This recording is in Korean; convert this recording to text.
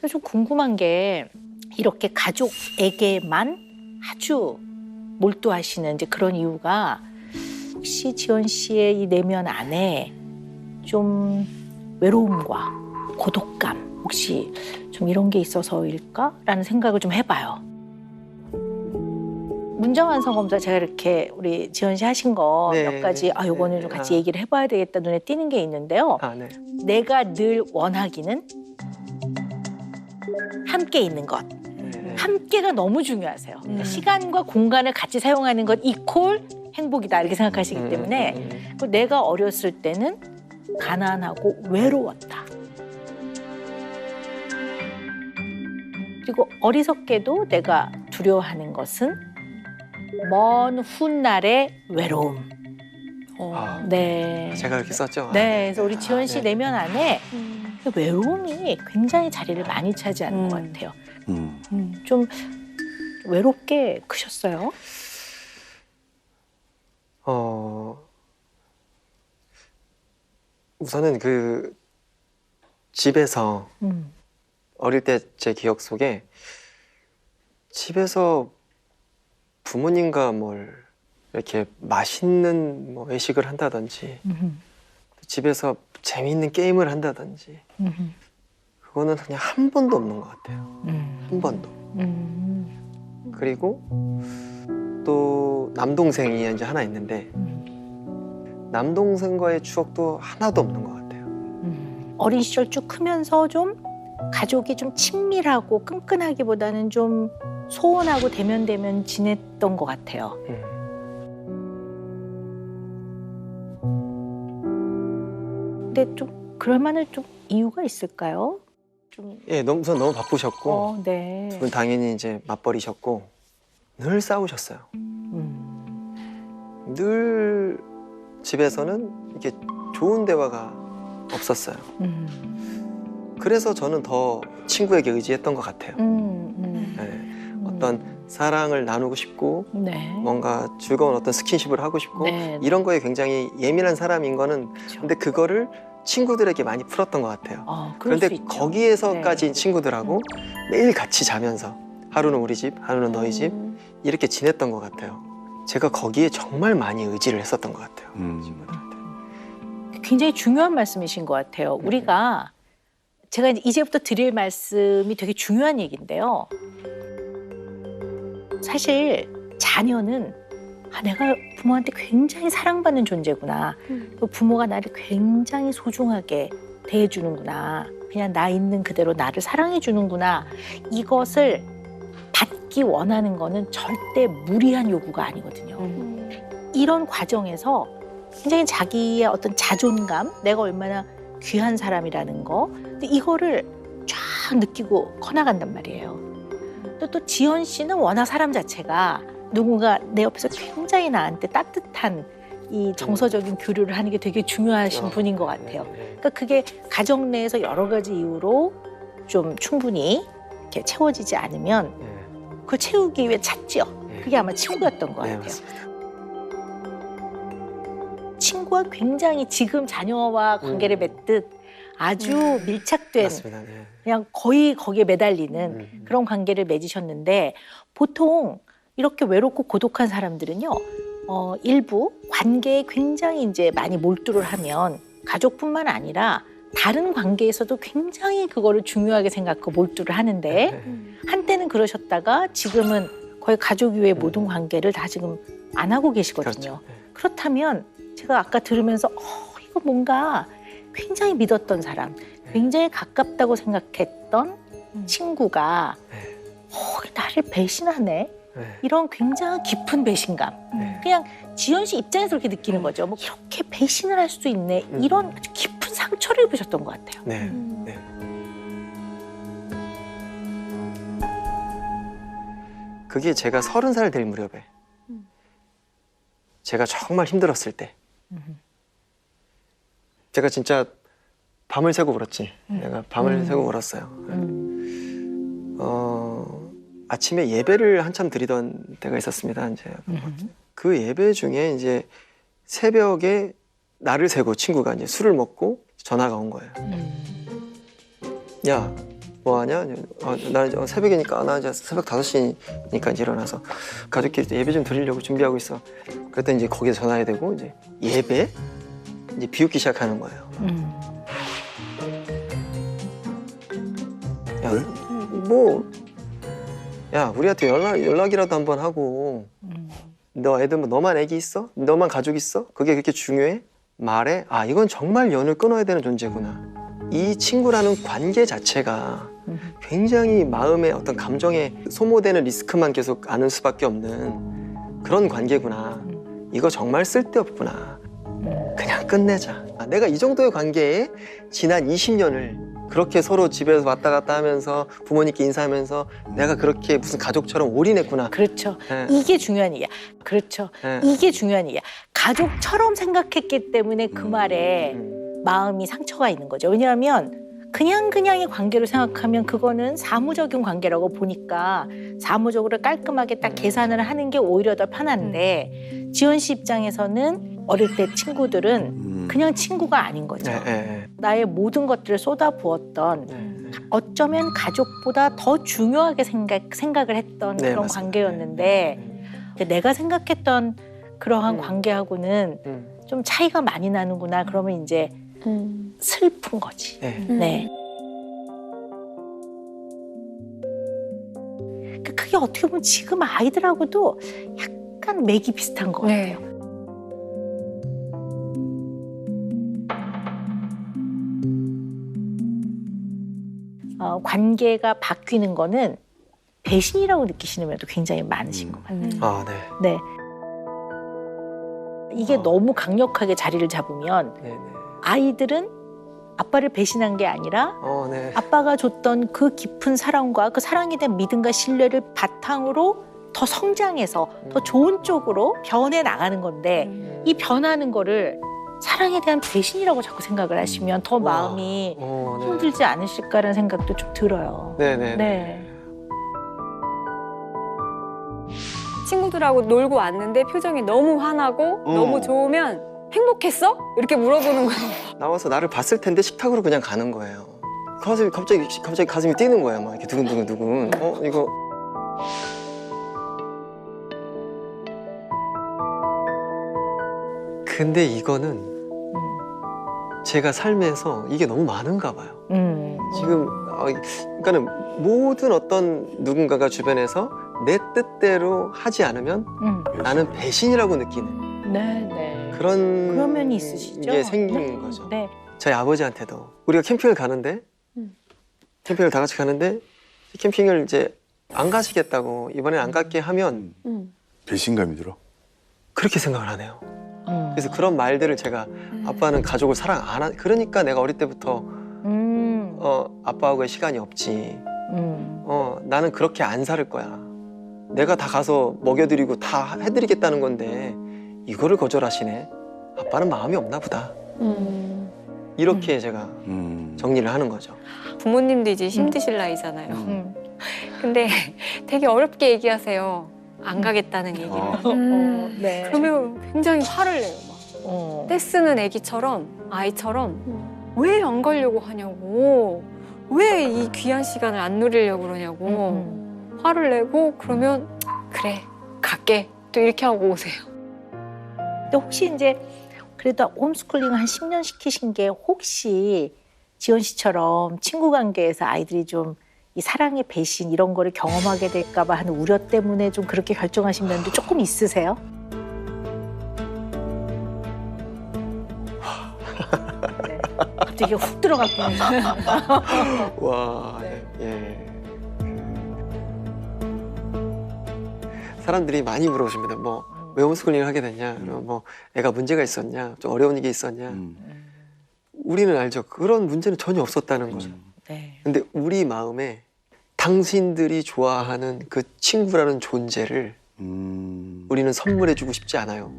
그래서 좀 궁금한 게 이렇게 가족에게만 아주 몰두하시는 이제 그런 이유가 혹시 지원 씨의 이 내면 안에 좀 외로움과 고독감 혹시 좀 이런 게 있어서일까라는 생각을 좀 해봐요. 문정환성 검사 제가 이렇게 우리 지원 씨 하신 거 몇 네, 가지 아 요거는 네, 좀 같이 아. 얘기를 해봐야 되겠다 눈에 띄는 게 있는데요. 아, 네. 내가 늘 원하기는 함께 있는 것. 네. 함께가 너무 중요하세요. 그러니까 음. 시간과 공간을 같이 사용하는 것 이콜 행복이다 이렇게 생각하시기 음, 때문에 음, 음. 그 내가 어렸을 때는 가난하고 외로웠다. 그리고 어리석게도 내가 두려워하는 것은 먼 훗날의 외로움. 어. 아, 네. 제가 이렇게 썼죠. 아, 네, 그래서 우리 지원 씨 아, 네. 내면 안에 그 외로움이 굉장히 자리를 많이 차지하는 음. 것 같아요. 음. 음, 좀 외롭게 크셨어요? 어 우선은 그 집에서 음. 어릴 때 제 기억 속에 집에서 부모님과 뭘 이렇게 맛있는 뭐 외식을 한다든지 음. 집에서 재미있는 게임을 한다든지 음. 그거는 그냥 한 번도 없는 것 같아요. 음. 한 번도. 음. 그리고 또 남동생이 이제 하나 있는데 음. 남동생과의 추억도 하나도 없는 것 같아요. 음. 어린 시절 쭉 크면서 좀 가족이 좀 친밀하고 끈끈하기보다는 좀 소원하고 대면대면 지냈던 것 같아요. 근데 좀 그럴 만한 좀 이유가 있을까요? 좀 예, 너무 우선 너무 바쁘셨고 어, 네. 두분 당연히 이제 맞벌이셨고 늘 싸우셨어요. 음. 늘 집에서는 이렇게 좋은 대화가 없었어요. 음. 그래서 저는 더 친구에게 의지했던 것 같아요. 음. 음. 예, 음. 어떤 사랑을 나누고 싶고 네. 뭔가 즐거운 어떤 스킨십을 하고 싶고 네. 이런 거에 굉장히 예민한 사람인 거는 그렇죠. 근데 그거를 친구들에게 많이 풀었던 것 같아요. 어, 그럴 그런데. 거기에서까지 네. 친구들하고 매일 같이 자면서 하루는 우리 집, 하루는 너희 집 음. 이렇게 지냈던 것 같아요. 제가 거기에 정말 많이 의지를 했었던 것 같아요. 음. 친구들한테. 굉장히 중요한 말씀이신 것 같아요. 네. 우리가 제가 이제 이제부터 드릴 말씀이 되게 중요한 얘기인데요. 사실 자녀는 아, 내가 부모한테 굉장히 사랑받는 존재구나. 음. 또 부모가 나를 굉장히 소중하게 대해주는구나. 그냥 나 있는 그대로 나를 사랑해주는구나. 이것을 받기 원하는 거는 절대 무리한 요구가 아니거든요. 음. 이런 과정에서 굉장히 자기의 어떤 자존감, 내가 얼마나 귀한 사람이라는 거, 근데 이거를 쫙 느끼고 커나간단 말이에요. 또, 또 지연 씨는 워낙 사람 자체가 누군가 내 옆에서 굉장히 나한테 따뜻한 이 정서적인 교류를 하는 게 되게 중요하신 어, 분인 것 같아요. 네, 네. 그러니까 그게 가정 내에서 여러 가지 이유로 좀 충분히 이렇게 채워지지 않으면 네, 그걸 채우기 위해 찾죠. 네. 그게 아마 친구였던 것 네, 같아요. 맞습니다. 친구와 굉장히 지금 자녀와 관계를 음. 맺듯 아주 밀착된 맞습니다. 네. 그냥 거의 거기에 매달리는 음. 그런 관계를 맺으셨는데 보통 이렇게 외롭고 고독한 사람들은요 어, 일부 관계에 굉장히 이제 많이 몰두를 하면 가족뿐만 아니라 다른 관계에서도 굉장히 그거를 중요하게 생각하고 몰두를 하는데 네. 한때는 그러셨다가 지금은 거의 가족 이외의 음. 모든 관계를 다 지금 안 하고 계시거든요. 그렇죠. 네. 그렇다면 제가 아까 들으면서 어, 이거 뭔가 굉장히 믿었던 사람, 굉장히 가깝다고 생각했던 음. 친구가 네. 어, 나를 배신하네. 네. 이런 굉장히 깊은 배신감. 네. 그냥 지연 씨 입장에서 그렇게 느끼는 거죠. 뭐 이렇게 배신을 할 수도 있네. 음. 이런 아주 깊은 상처를 입으셨던 것 같아요. 네. 음. 네. 그게 제가 서른 살 될 무렵에 음. 제가 정말 힘들었을 때 음. 제가 진짜 밤을 새고 울었지. 음. 내가 밤을 음. 새고 울었어요. 음. 어, 아침에 예배를 한참 드리던 때가 있었습니다. 이제 음. 그 예배 중에 이제 새벽에 날을 새고 친구가 이제 술을 먹고 전화가 온 거예요. 음. 야, 뭐 하냐? 어, 나 이제 새벽이니까 나 이제 새벽 5시니까 이제 일어나서 가족끼리 예배 좀 드리려고 준비하고 있어. 그랬더니 이제 거기에 전화해야 되고 이제 예배 이제 비웃기 시작하는 거예요. 음. 야, 뭐, 야, 우리한테 연락, 연락이라도 한번 하고, 음. 너 애들 뭐 너만 애기 있어? 너만 가족 있어? 그게 그렇게 중요해? 말해? 아, 이건 정말 연을 끊어야 되는 존재구나. 이 친구라는 관계 자체가 음. 굉장히 마음의 어떤 감정에 소모되는 리스크만 계속 안을 수밖에 없는 그런 관계구나. 이거 정말 쓸데없구나. 음. 끝내자. 아, 내가 이 정도의 관계에 지난 20년을 그렇게 서로 집에서 왔다 갔다 하면서 부모님께 인사하면서 내가 그렇게 무슨 가족처럼 올인했구나. 그렇죠. 예, 이게 중요한 이야. 그렇죠. 예. 이게 중요한 이야. 가족처럼 생각했기 때문에 그 음. 말에 음, 마음이 상처가 있는 거죠. 왜냐하면 그냥 그냥의 관계로 생각하면 그거는 사무적인 관계라고 보니까 사무적으로 깔끔하게 딱 계산을 하는 게 오히려 더 편한데 지원 씨 입장에서는 어릴 때 친구들은 음. 그냥 친구가 아닌 거죠. 예, 예, 나의 모든 것들을 쏟아부었던 예, 예. 어쩌면 가족보다 더 중요하게 생각, 생각을 했던 네, 그런 맞습니다. 관계였는데 근데 내가 생각했던 그러한 음. 관계하고는 음, 좀 차이가 많이 나는구나. 그러면 이제 음. 슬픈 거지. 예. 네. 그- 그게 어떻게 보면 지금 아이들하고도 약간 맥이 비슷한 것 네. 같아요. 관계가 바뀌는 거는 배신이라고 느끼시는 분도 굉장히 많으신 음. 것 같아요. 음. 아, 네. 네. 이게 어. 너무 강력하게 자리를 잡으면 네, 네. 아이들은 아빠를 배신한 게 아니라 어, 네. 아빠가 줬던 그 깊은 사랑과 그 사랑에 대한 믿음과 신뢰를 바탕으로 더 성장해서 더 좋은 쪽으로 변해 나가는 건데 음. 이 변하는 거를 사랑에 대한 배신이라고 자꾸 생각을 하시면 더 우와. 마음이 어, 네. 힘들지 않으실까라는 생각도 좀 들어요. 네, 네. 네. 친구들하고 놀고 왔는데 표정이 너무 환하고 어. 너무 좋으면 행복했어? 이렇게 물어보는 거예요. 나와서 나를 봤을 텐데 식탁으로 그냥 가는 거예요. 가슴이 갑자기 갑자기 가슴이 뛰는 거예요. 막 이렇게 두근두근 두근. 어 이거 근데 이거는 음. 제가 삶에서 이게 너무 많은가 봐요. 음. 지금 어, 그러니까는 모든 어떤 누군가가 주변에서 내 뜻대로 하지 않으면 음. 나는 배신이라고 느끼는 네, 네. 그런 그런 면이 있으시죠? 게 생긴 네. 거죠. 네. 저희 아버지한테도 우리가 캠핑을 가는데 음. 캠핑을 다 같이 가는데 캠핑을 이제 안 가시겠다고 이번엔 안 갈게 하면 음. 음. 배신감이 들어. 그렇게 생각을 하네요. 음. 그래서 그런 말들을 제가 아빠는 가족을 사랑 안 하. 그러니까 내가 어릴 때부터 음. 어 아빠하고의 시간이 없지. 음. 어 나는 그렇게 안 살 거야. 내가 다 가서 먹여드리고 다 해드리겠다는 건데 이거를 거절하시네. 아빠는 마음이 없나 보다. 음. 이렇게 제가 음. 정리를 하는 거죠. 부모님도 이제 힘드실 나이잖아요. 음. 근데 되게 어렵게 얘기하세요. 안 가겠다는 얘기를. 어. 어, 음. 네. 그러면 굉장히 화를 내요. 막. 어. 떼쓰는 애기처럼 아이처럼 왜 안 가려고 하냐고 왜 이 귀한 시간을 안 누리려고 그러냐고 음, 화를 내고 그러면 그래 갈게 또 이렇게 하고 오세요. 근데 혹시 이제 그래도 홈스쿨링 한 10년 시키신 게 혹시 지원 씨처럼 친구 관계에서 아이들이 좀 이 사랑의 배신 이런 거를 경험하게 될까 봐 하는 우려 때문에 좀 그렇게 결정하신 면도 조금 있으세요? 네. 갑자기 훅 들어갔군요. 와, 네. 예. 사람들이 많이 물어보십니다. 뭐, 왜 홈스쿨링을 하게 됐냐? 그리고 뭐, 애가 문제가 있었냐? 좀 어려운 일이 있었냐? 음. 우리는 알죠. 그런 문제는 전혀 없었다는 거죠. 음. 네. 근데 우리 마음에 당신들이 좋아하는 그 친구라는 존재를 음. 우리는 선물해주고 싶지 않아요.